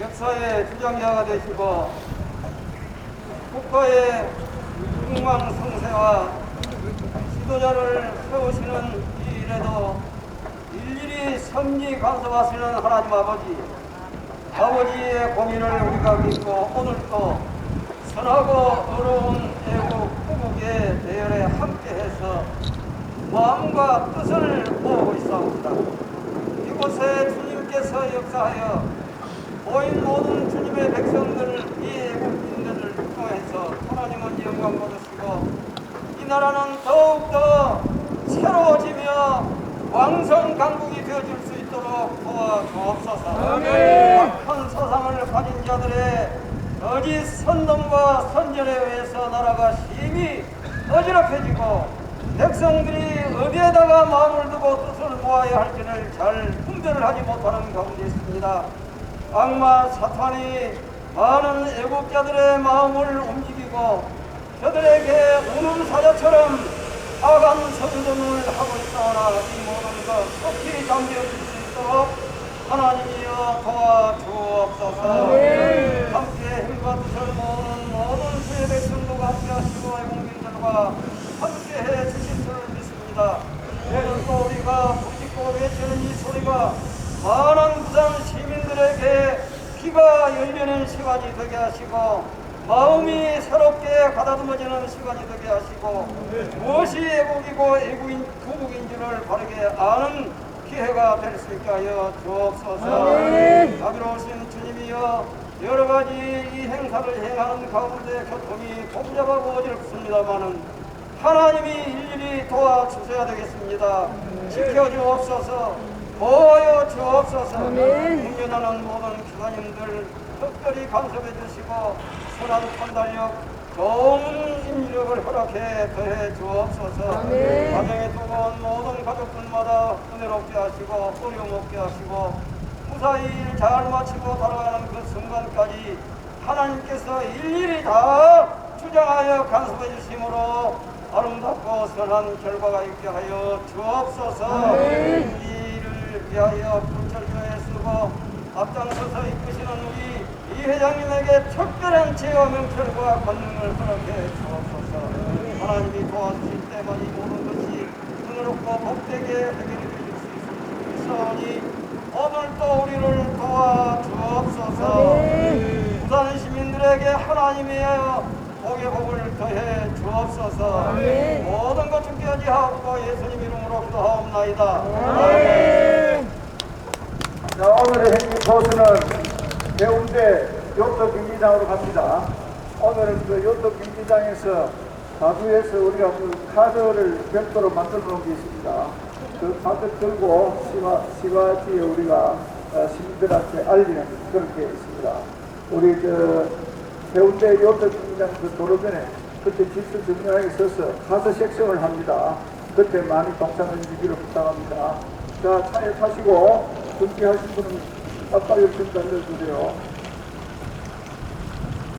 역사의 주장자가 되시고 국가의 흥망성쇠와 지도자를 세우시는 이 일에도 일일이 섭리 간섭하시는 하나님 아버지 아버지의 고민을 우리가 믿고 오늘도 선하고 어려운 애국 후국의 대열에 함께해서 뜻을 모으고 있사옵니다. 이곳에 주님께서 역사하여 모인 모든 주님의 백성들 이 애국인들을 통해서 하나님은 영광 받으시고 이 나라는 더욱더 새로워지며 왕성 강국이 되어질 수 있도록 도와주옵소서 악한 사상을 가진 자들의 거짓 선동과 선전에 의해서 나라가 심히 어지럽혀지고 백성들이 어디에다가 마음을 두고 뜻을 모아야 할지를 잘 분별을 하지 못하는 가운데 있습니다. 악마 사탄이 많은 애국자들의 마음을 움직이고 저들에게 우는 사자처럼 악한 선전을 하고 있사오나 이 모든 것 속히 잠재워질 수 있도록 하나님이여 도와주옵소서 함께 힘과 뜻을 모으는 모든 주의 백성들과 함께 하시고 애국민들과 함께 해 주실 줄 또 우리가 부짓고 외치는 이 소리가 많은 부산 시민들에게 귀가 열리는 시간이 되게 하시고 마음이 새롭게 가다듬어지는 시간이 되게 하시고 무엇이 애국이고 애국인 구국인지를 바르게 아는 기회가 될 수 있게 하여 주옵소서. 자비로우신 주님이여 여러 가지 이 행사를 행하는 가운데 교통이 복잡하고 어렵습니다마는 하나님이 일일이 도와주셔야 되겠습니다. 지켜주옵소서 보여 주옵소서. 공연하는 모든 기관님들 특별히 간섭해 주시고 선한 판단력 좋은 인력을 허락해 더해 주옵소서. 가정에 두고 온 모든 가족들마다 은혜롭게 하시고 어려움 없게 하시고 무사히 일 잘 마치고 돌아가는 그 순간까지 하나님께서 일일이 다 주장하여 간섭해 주심으로 아름답고 선한 결과가 있게 하여 주옵소서. 이 일을 위하여 불철주에 쓰고 앞장서서 이끄시는 우리 이 회장님에게 특별한 제와 명철과 권능을 허락해 주옵소서. 하나님이 도와주실 때만 이 모든 것이 은혜롭고 복되게 해결해 주실 수 있사오니 오늘도 우리를 도와주옵소서. 부산 시민들에게 하나님이여 복의 복을 더해 주옵소서 모든 것 죽게 하지 하옵고 예수님 이름으로 기도하옵나이다 자, 오늘의 행진 코스는 해운대 요트 경기장으로 갑니다. 오늘은 그 요트 경기장에서 다주에서 우리가 그 카드를 별도로 만들어 놓은 게 있습니다. 그 카드 들고 시마, 시마지에 우리가 어, 시민들한테 알리는 그런 게 있습니다. 우리 저 해운대 요트 경기장 그 도로변에 그때 질서 정연하게 서서 카드 섹션을 합니다. 그때 많이 동참해 주기를 부탁합니다. 자, 차에 타시고 준비하신 분은 아빠 옆에 알려주세요.